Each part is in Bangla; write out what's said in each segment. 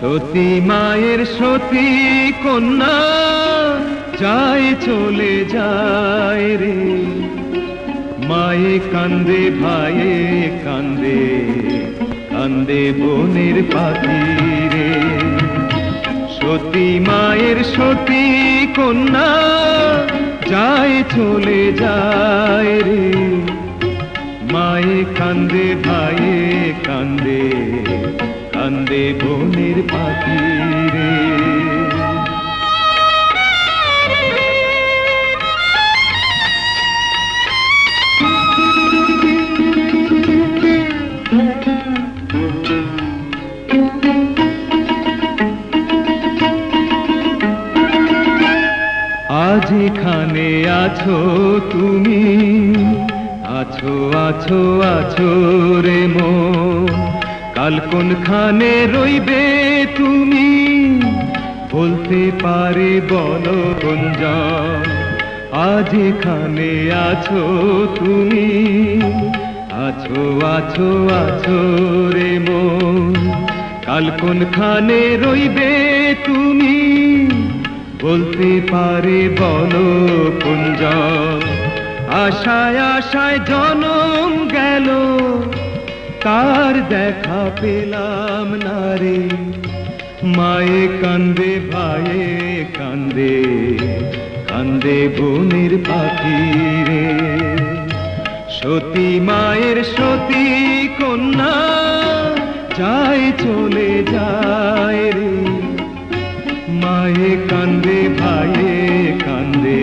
সতী মায়ের সতী কন্যা যায় চলে যায় রে। মায়ে কান্দে, ভাইয়ে কান্দে কান্দে বনের পাখি রে। সতী মায়ের সতী কন্যা যায় চলে যায় রে। মায়ে কান্দে, ভাইয়ে কান্দে কান্দে বনের পাখি রে আজ আছো তুমি আছো আছো আছো রে মো কাল কোনখানে রইবে তুমি? বলতে পারে বলো গুঞ্জন আজ এখানে আছো তুমি? আছো আছো আছো রে মো কাল কোনখানে রইবে তুমি? বলতে পারে বলো কুঞ্জ আশায় আশায় জনম তার দেখা পেলাম না রে। মায়ে কান্দে, ভাইয়ে কান্দে কান্দে বনের পাখি রে। সতী মায়ের সতী কন্যা যায় চলে যায় রে। মায়ে কান্দে, ভাইয়ে কান্দে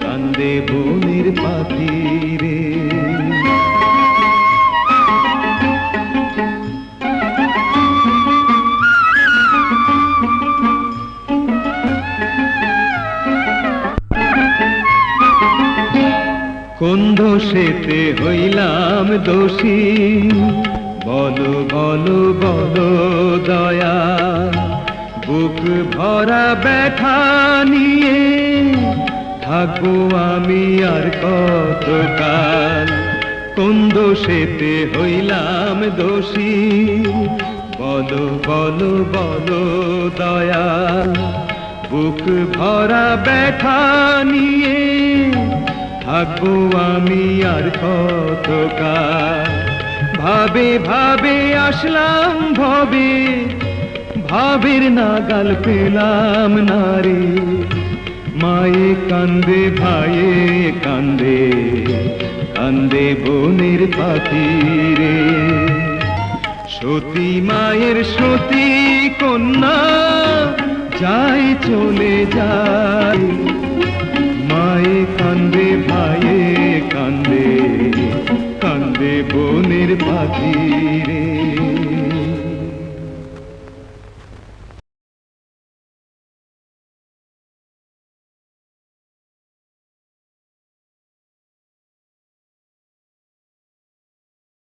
কান্দে বনের পাখি রে। কোন দোষেতে হইলাম দোষী? বলো বলো বলো, দয়া। বুক ভরা ব্যথা নিয়ে থাকব আমি আর কতকাল? কোন দোষেতে হইলাম দোষী? বলো বলো বলো, দয়া। বুক ভরা ব্যথা নিয়ে থাকব আমি আর কতকাল। ভাবে ভাবে আসলাম ভবে, ভাবের নাগাল পেলাম না রে। মায়ে কান্দে, ভাইয়ে কান্দে কান্দে বোনের পাখি রে সতী মায়ের সতী কন্যা যায় চলে যায়। কান্দে ভাইয়ে কান্দে কান্দে বনের পাখি রে।